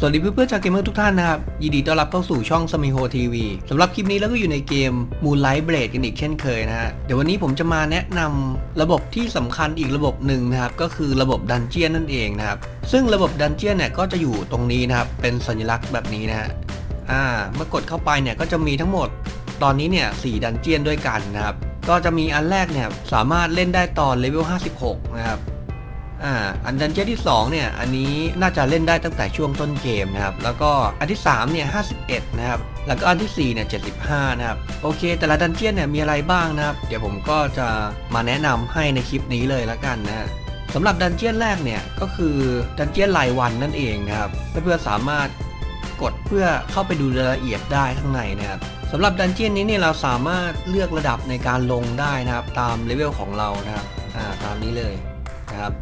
สวัสดีเพื่อนๆชาวเกมเมอร์ทุกท่านนะครับ ยินดีต้อนรับเข้าสู่ช่องสมิโฮทีวีสำหรับคลิปนี้เราก็อยู่ในเกม Moonlight Blade กันอีกเช่นเคยนะฮะ เดี๋ยววันนี้ผมจะมาแนะนำระบบที่สำคัญอีกระบบหนึ่งนะครับ ก็คือระบบดันเจียนนั่นเองนะครับ ซึ่งระบบดันเจียนเนี่ยก็จะอยู่ตรงนี้นะครับ เป็นสัญลักษณ์แบบนี้นะฮะ อ่า เมื่อกดเข้าไปเนี่ยก็จะมีทั้งหมด ตอนนี้เนี่ยสี่ดันเจียนด้วยกันนะครับ ก็จะมีอันแรกเนี่ยสามารถเล่นได้ตอนเลเวล 56 นะครับ อ่าอันดันเจี้ยนที่ 2 เนี่ย อันนี้น่าจะเล่นได้ตั้งแต่ช่วงต้นเกมนะครับ แล้วก็อันที่ 3 เนี่ย 51 นะครับ แล้วก็อันที่ 4 เนี่ย 75 นะครับ โอเค แต่ละดันเจี้ยนเนี่ย มีอะไรบ้างนะครับ เดี๋ยวผมก็จะมาแนะนำให้ในคลิปนี้เลยละกันนะสำหรับดันเจี้ยนแรกเนี่ย ก็คือดันเจี้ยนรายวันนั่นเองนะครับ เพื่อนๆสามารถกดเพื่อเข้าไปดูรายละเอียดได้ข้างในนะครับสำหรับดันเจี้ยนนี้เนี่ยเราสามารถเลือกระดับในการลงได้นะครับ ตามเลเวลของเรานะครับ อ่า ตามนี้เลยนะครับ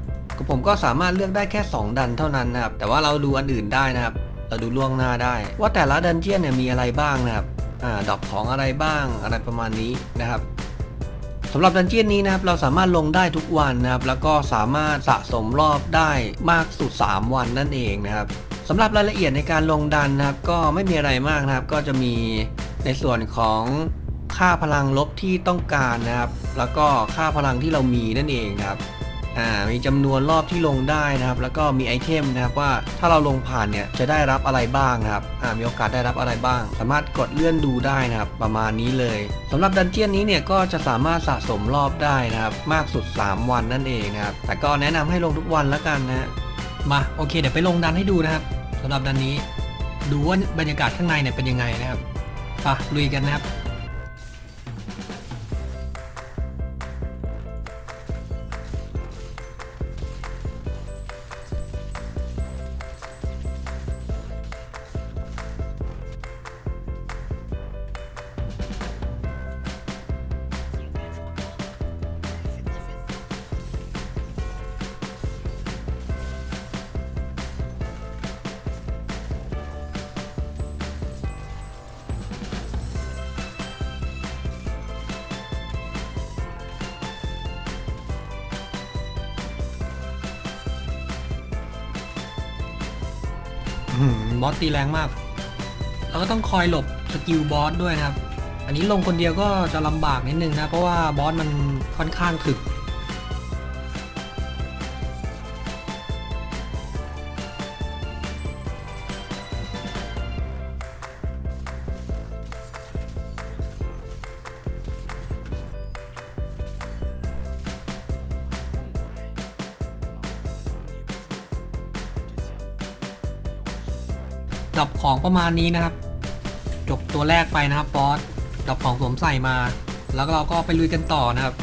ผมก็สามารถเลือกได้แค่ 2 ดันเท่านั้นนะครับ แต่ว่าเราดูอันอื่นได้นะครับ เราดูล่วงหน้าได้ ว่าแต่ละดันเจียนเนี่ยมีอะไรบ้างนะครับ อ่า ดอกของอะไรบ้าง อะไรประมาณนี้นะครับสำหรับดันเจียนนี้นะครับ เราสามารถลงได้ทุกวันนะครับ แล้วก็สามารถสะสมรอบได้มากสุด 3 วันนั่นเองนะครับสำหรับรายละเอียดในการลงดันนะครับ ก็ไม่มีอะไรมากนะครับ ก็จะมีในส่วนของค่าพลังลบที่ต้องการนะครับ แล้วก็ค่าพลังที่เรามีนั่นเองครับ อ่ามีจำนวนรอบที่ลงได้นะครับ แล้วก็มีไอเทมนะครับว่าถ้าเราลงผ่านเนี่ยจะได้รับอะไรบ้างนะครับอ่ามีโอกาสได้รับอะไรบ้าง สามารถกดเลื่อนดูได้นะครับ ประมาณนี้เลยสำหรับดันเจียนนี้เนี่ยก็จะสามารถสะสมรอบได้นะครับ มากสุด 3 วันนั่นเองนะครับแต่ก็แนะนำให้ลงทุกวันแล้วกันนะมาโอเคเดี๋ยวไปลงดันให้ดูนะครับสำหรับดันนี้ ดูว่าบรรยากาศข้างในเนี่ยเป็นยังไงนะครับไปลุยกันนะครับ บอสตีแรงมากเราก็ต้องคอยหลบสกิลบอสด้วยนะครับ อันนี้ลงคนเดียวก็จะลำบากนิดนึงนะ เพราะว่าบอสมันค่อนข้างถึก ดับของประมาณนี้นะครับ จบตัวแรกไปนะครับบอสดับของสวมใส่มา แล้วเราก็ไปลุยกันต่อนะครับ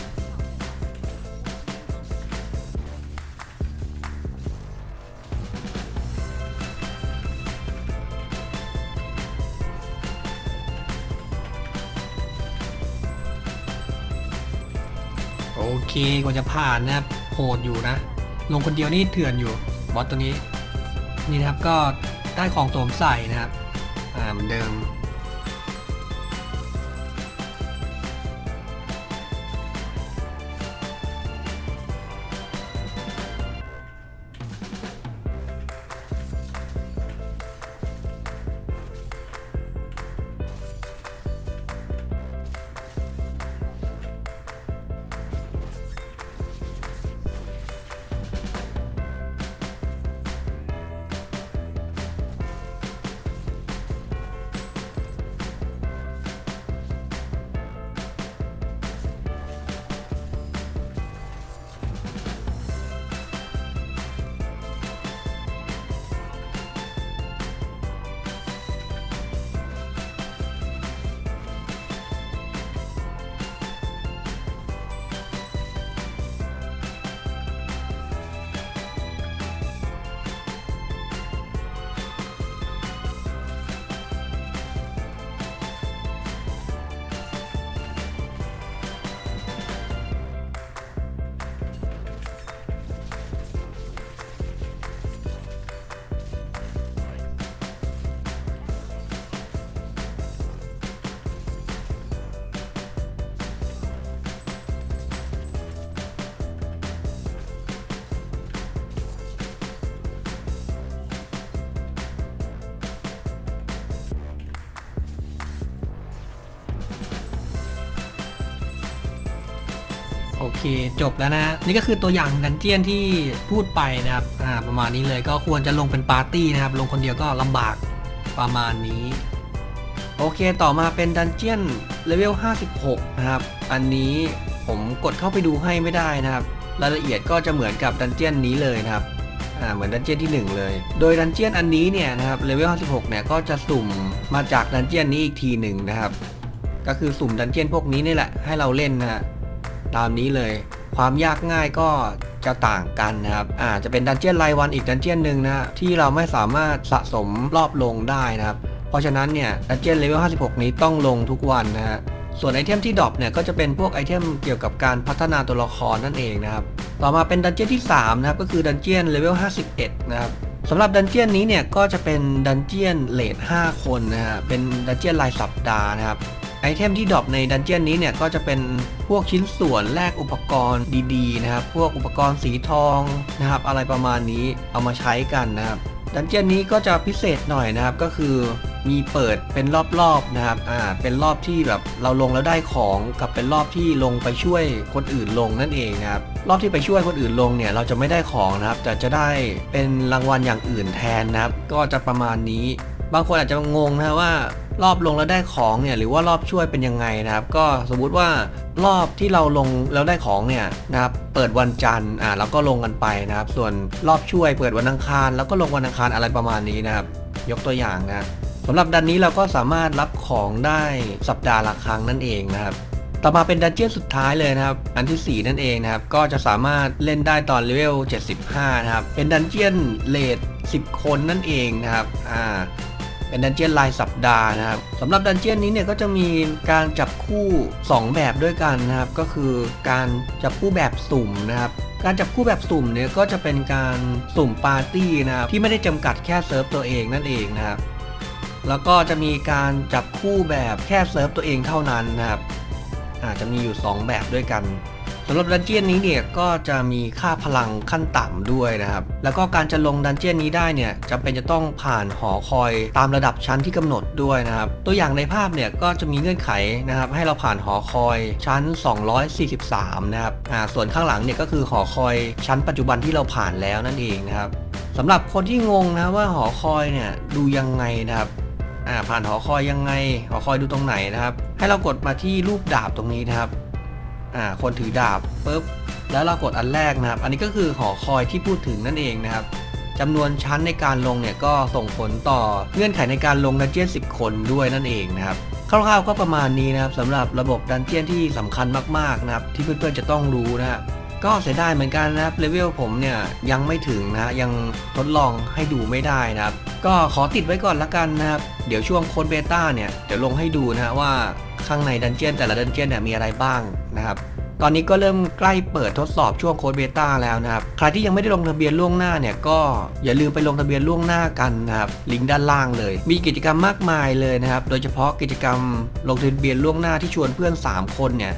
โอเคกว่าจะผ่านนะครับโหดอยู่นะ ลงคนเดียวนี่เถื่อนอยู่ บอสตัวนี้ นี่นะครับก็ ได้ของสวมใส่นะครับ อ่าเหมือนเดิม โอเค จบแล้วนะ นี่ก็คือตัวอย่างดันเจียนที่พูดไปนะครับอ่าประมาณนี้เลยก็ควรจะลงเป็นปาร์ตี้นะครับ ลงคนเดียวก็ลำบากประมาณนี้ โอเคต่อมาเป็นดันเจียนเลเวล 56 นะครับ อันนี้ผมกดเข้าไปดูให้ไม่ได้นะครับ รายละเอียดก็จะเหมือนกับดันเจียนนี้เลยนะครับ่าเหมือนดันเจียนที่ 1 เลย โดยดันเจียนอันนี้เนี่ยนะครับเลเวล 56 เนี่ยก็จะสุ่มมาจากดันเจียนนี้อีกทีหนึ่งนะครับ ก็คือสุ่มดันเจียนพวกนี้นี่แหละให้เราเล่นนะฮะ ตามนี้เลย ความยากง่ายก็จะต่างกันนะครับอ่าจะเป็นดันเจียนรายวันอีกดันเจียนหนึ่งนะที่เราไม่สามารถสะสมรอบลงได้นะครับ เพราะฉะนั้นเนี่ยดันเจียนเลเวล 56 นี้ต้องลงทุกวันนะฮะส่วนไอเทมที่ดรอปเนี่ยก็จะเป็นพวกไอเทมเกี่ยวกับการพัฒนาตัวละครนั่นเองนะครับ ต่อมาเป็นดันเจียนที่ 3 นะครับ ก็คือดันเจียนเลเวล 51 นะครับ สำหรับดันเจียนนี้เนี่ยก็จะเป็นดันเจียนเลท5คนนะฮะเป็นดันเจียนรายสัปดาห์นะครับไอเทมที่ดรอปในดันเจียนนี้เนี่ยก็จะเป็นพวกชิ้นส่วนแลกอุปกรณ์ดีๆนะครับ พวกอุปกรณ์สีทองนะครับอะไรประมาณนี้เอามาใช้กันนะครับดันเจียนนี้ก็จะพิเศษหน่อยนะครับก็คือ มีเปิดเป็นรอบๆนะครับ อ่า เป็นรอบที่แบบเราลงแล้วได้ของกับเป็นรอบที่ลงไปช่วยคนอื่นลงนั่นเองนะครับ รอบที่ไปช่วยคนอื่นลงเนี่ยเราจะไม่ได้ของนะครับ แต่จะได้เป็นรางวัลอย่างอื่นแทนนะครับ ก็จะประมาณนี้ บางคนอาจจะงงนะว่ารอบลงแล้วได้ของเนี่ยหรือว่ารอบช่วยเป็นยังไงนะครับ ก็สมมุติว่ารอบที่เราลงแล้วได้ของเนี่ยนะครับเปิดวันจันทร์อ่าแล้วก็ลงกันไปนะครับ ส่วนรอบช่วยเปิดวันอังคาร แล้วก็ลงวันอังคารอะไรประมาณนี้นะครับ ยกตัวอย่างนะ สำหรับดันนี้เราก็สามารถรับของได้สัปดาห์ละครั้งนั่นเองนะครับ ต่อมาเป็นดันเจี้ยนสุดท้ายเลยนะครับ อันที่ 4 นั่นเองนะครับ ก็จะสามารถเล่นได้ตอนเลเวล 75 นะครับ เป็นดันเจี้ยนเลท10 คนนั่นเองนะครับ อ่าเป็นดันเจี้ยนรายสัปดาห์นะครับสำหรับดันเจี้ยนนี้เนี่ยก็จะมีการจับคู่ 2 แบบด้วยกันนะครับ ก็คือการจับคู่แบบสุ่มนะครับ การจับคู่แบบสุ่มเนี่ยก็จะเป็นการสุ่มปาร์ตี้นะครับที่ไม่ได้จำกัดแค่เซิร์ฟตัวเองนั่นเองนะครับ แล้วก็จะมีการจับคู่แบบแค่เซิร์ฟตัวเองเท่านั้นนะครับอาจจะมีอยู่ 2 แบบด้วยกันสำหรับดันเจียนนี้เนี่ยก็จะมีค่าพลังขั้นต่ำด้วยนะครับ แล้วก็การจะลงดันเจียนนี้ได้เนี่ยจำเป็นจะต้องผ่านหอคอยตามระดับชั้นที่กำหนดด้วยนะครับ ตัวอย่างในภาพเนี่ยก็จะมีเงื่อนไขนะครับ ให้เราผ่านหอคอยชั้น 243 นะครับอ่าส่วนข้างหลังเนี่ยก็คือหอคอยชั้นปัจจุบันที่เราผ่านแล้วนั่นเองนะครับสำหรับคนที่งงนะว่าหอคอยเนี่ยดูยังไงนะครับ อ่าผ่านหอคอยยังไง หอคอยดูตรงไหนนะครับ ให้เรากดมาที่รูปดาบตรงนี้นะครับอ่าคนถือดาบปุ๊บแล้วเรากดอันแรกนะครับ อันนี้ก็คือหอคอยที่พูดถึงนั่นเองนะครับจำนวนชั้นในการลงเนี่ยก็ส่งผลต่อเงื่อนไขในการลงดันเจียน 10 คนด้วยนั่นเองนะครับคร่าวๆก็ประมาณนี้นะครับสำหรับระบบดันเจียนที่สำคัญมากๆนะครับที่เพื่อนๆจะต้องรู้นะฮะ ก็เสียดายเหมือนกันนะครับเลเวลผมเนี่ยยังไม่ถึงนะฮะยังทดลองให้ดูไม่ได้นะครับ ก็ขอติดไว้ก่อนละกันนะครับ เดี๋ยวช่วงโค้ดเบต้าเนี่ยเดี๋ยวลงให้ดูนะฮะว่าข้างในดันเจียนแต่ละดันเจียนเนี่ยมีอะไรบ้างนะครับตอนนี้ก็เริ่มใกล้เปิดทดสอบช่วงโค้ดเบต้าแล้วนะครับ ใครที่ยังไม่ได้ลงทะเบียนล่วงหน้าเนี่ยก็อย่าลืมไปลงทะเบียนล่วงหน้ากันนะครับ ลิงก์ด้านล่างเลย มีกิจกรรมมากมายเลยนะครับ โดยเฉพาะกิจกรรมลงทะเบียนล่วงหน้าที่ชวนเพื่อน 3 คนเนี่ย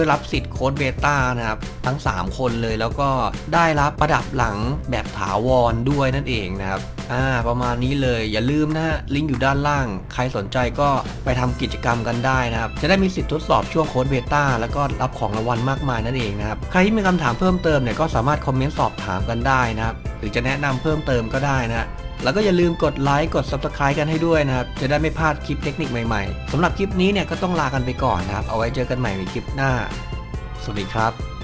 พื่อรับสิทธิ์โค้ดเบต้านะครับทั้ง 3 คนเลยแล้วก็ได้รับประดับหลังแบบถาวรด้วยนั่นเองนะครับอ่าประมาณนี้เลยอย่าลืมนะฮะลิงก์อยู่ด้านล่าง ใครสนใจก็ไปทำกิจกรรมกันได้นะครับ จะได้มีสิทธิ์ทดสอบช่วงโค้ดเบต้าแล้วก็รับของรางวัลมากมายนั่นเองนะครับใครที่มีคำถามเพิ่มเติมเนี่ยก็สามารถคอมเมนต์สอบถามกันได้นะครับหรือจะแนะนำเพิ่มเติมก็ได้นะฮะ แล้วก็อย่าลืมกดไลค์กด Subscribe กันให้ด้วยนะครับ จะได้ไม่พลาดคลิปเทคนิคใหม่ๆสำหรับคลิปนี้เนี่ยก็ต้องลากันไปก่อนนะครับ เอาไว้เจอกันใหม่ในคลิปหน้า สวัสดีครับ